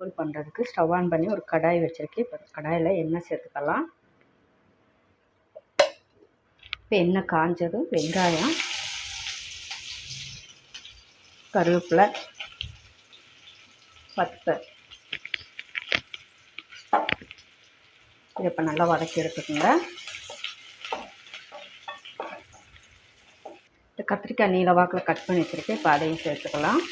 வறுவல் பண்ணுறதுக்கு stove on பண்ணி ஒரு கடாய் வச்சுருக்கேன். இப்போ கடாயில் எண்ணெய் சேர்த்துக்கலாம். இப்போ எண்ணெய் காஞ்சதும் வெங்காயம் கருவேப்பிலை பத்து இப்போ நல்லா வதக்கி எடுத்துக்கோங்க. இந்த கத்திரிக்காய் நீல வாக்கில் கட் பண்ணி வச்சுருக்கேன். இப்போ அதையும் சேர்த்துக்கலாம்.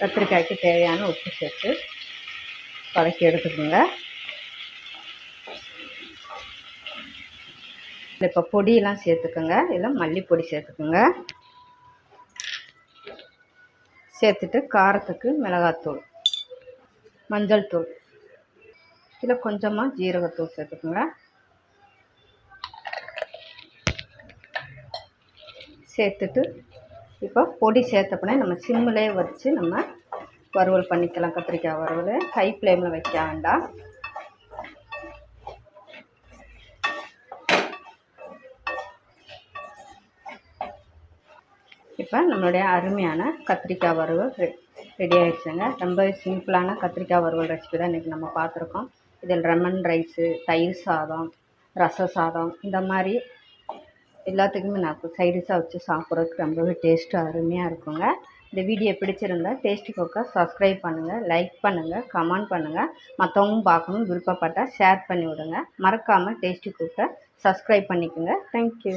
கத்திரிக்காய்க்கு தேவையான உப்பு சேர்த்து வதக்கி எடுத்துக்கோங்க. இப்போ பொடியெல்லாம் சேர்த்துக்கோங்க. இதில் மல்லிப்பொடி சேர்த்துக்கோங்க. சேர்த்துட்டு காரத்துக்கு மிளகாத்தூள் மஞ்சள் தூள் இதில் கொஞ்சமாக ஜீரகத்தூள் சேர்த்துக்கோங்க. சேர்த்துட்டு இப்போ பொடி சேர்த்தப்பனே நம்ம சிம்மிலே வச்சு நம்ம வறுவல் பண்ணிக்கலாம். கத்திரிக்காய் வறுவல். ஹை ஃப்ளேமில் வைக்க வேண்டாம். இப்போ நம்மளுடைய அருமையான கத்திரிக்காய் வறுவல் ரெடி ஆகிடுச்சுங்க ரொம்ப சிம்பிளான கத்திரிக்காய் வறுவல் ரெசிபி தான் இன்றைக்கி நம்ம பார்த்துருக்கோம். இதில் லெமன் ரைஸு தயிர் சாதம் ரச சாதம் இந்த மாதிரி எல்லாத்துக்குமே நான் சைடிஷாக வச்சு சாப்பிட்றதுக்கு ரொம்பவே டேஸ்ட்டு அருமையாக இருக்குங்க. இந்த வீடியோ பிடிச்சிருந்தா டேஸ்டி குக்கை சப்ஸ்கிரைப் பண்ணுங்கள் லைக் பண்ணுங்கள் கமெண்ட் பண்ணுங்கள் மற்றவங்களும் பார்க்கணும் விருப்பப்பட்டால் ஷேர் பண்ணி விடுங்க. மறக்காமல் டேஸ்டி குக்கை சப்ஸ்கிரைப் பண்ணிக்கோங்க. Thank you